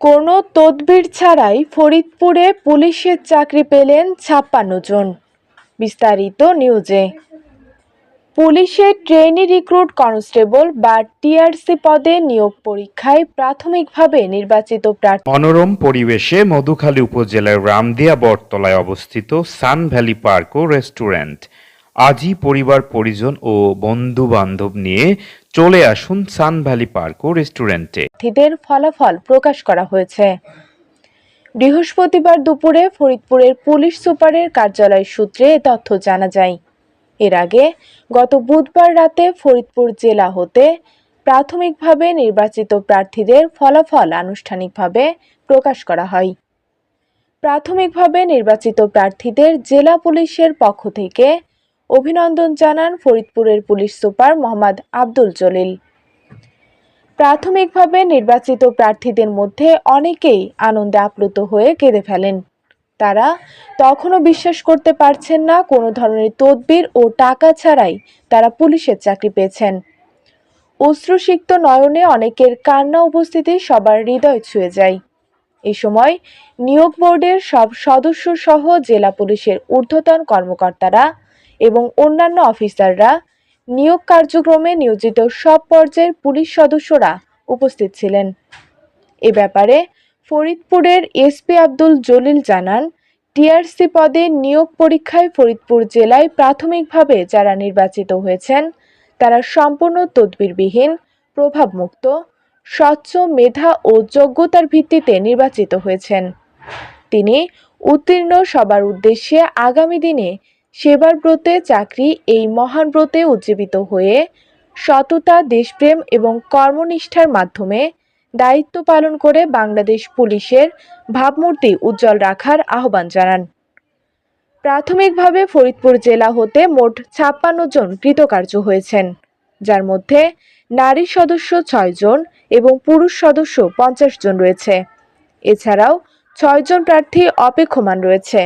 কোনো তদবির ছাড়াই ফরিদপুরে পুলিশের চাকরি পেলেন ছাপ্পান্ন জন। বিস্তারিত নিউজে। পুলিশের ট্রেনি রিক্রুট কনস্টেবল বা টিআরসি পদে নিয়োগ পরীক্ষায় প্রাথমিকভাবে নির্বাচিত প্রার্থী। মনোরম পরিবেশে মধুখালী উপজেলার রামদিয়া বটতলায় অবস্থিত সান ভ্যালি পার্ক ও রেস্টুরেন্ট। আজই পরিবার, পরিজন ও বন্ধু বান্ধব নিয়ে চলে আসুন সান ভ্যালি পার্ক ও রেস্টুরেন্টে। প্রার্থীদের ফলাফল প্রকাশ করা হয়েছে। বৃহস্পতিবার দুপুরে ফরিদপুরের পুলিশ সুপারের কার্যালয় সূত্রে তথ্য জানা যায়। এর আগে গত বুধবার রাতে ফরিদপুর জেলা হতে প্রাথমিকভাবে নির্বাচিত প্রার্থীদের ফলাফল আনুষ্ঠানিকভাবে প্রকাশ করা হয়। প্রাথমিকভাবে নির্বাচিত প্রার্থীদের জেলা পুলিশের পক্ষ থেকে অভিনন্দন জানান ফরিদপুরের পুলিশ সুপার মোহাম্মদ আব্দুল জলিল। প্রাথমিকভাবে নির্বাচিত প্রার্থীদের মধ্যে অনেকেই আনন্দে আপ্লুত হয়ে কেঁদে ফেলেন। তারা তখনও বিশ্বাস করতে পারছেন না কোনো ধরনের তদবির ও টাকা ছাড়াই তারা পুলিশের চাকরি পেয়েছেন। অশ্রুসিক্ত নয়নে অনেকের কান্না উপস্থিতি সবার হৃদয় ছুঁয়ে যায়। এ সময় নিয়োগ বোর্ডের সব সদস্য সহ জেলা পুলিশের ঊর্ধ্বতন কর্মকর্তারা এবং অন্যান্য অফিসাররা নিয়োগ কার্যক্রমে নিয়োজিত সব পর্যায়ের পুলিশ সদস্যরা উপস্থিত ছিলেন। এ ব্যাপারে ফরিদপুরের এসপি আব্দুল জলিল জানান, টিআরসি পদে নিয়োগ পরীক্ষায় ফরিদপুর জেলায় প্রাথমিকভাবে যারা নির্বাচিত হয়েছেন, তারা সম্পূর্ণ তদবিরবিহীন, প্রভাবমুক্ত, স্বচ্ছ, মেধা ও যোগ্যতার ভিত্তিতে নির্বাচিত হয়েছেন। তিনি উত্তীর্ণ সবার উদ্দেশ্যে আগামী দিনে সেবার ব্রতে চাকরি এই মহান ব্রতে উজ্জীবিত হয়ে সততা, দেশপ্রেম এবং কর্মনিষ্ঠার মাধ্যমে দায়িত্ব পালন করে বাংলাদেশ পুলিশের ভাবমূর্তি উজ্জ্বল রাখার আহ্বান জানান। প্রাথমিকভাবে ফরিদপুর জেলা হতে মোট ছাপ্পান্ন জন কৃতকার্য হয়েছেন, যার মধ্যে নারী সদস্য ছয় জন এবং পুরুষ সদস্য পঞ্চাশ জন রয়েছে। এছাড়াও ছয়জন প্রার্থী অপেক্ষমান রয়েছে।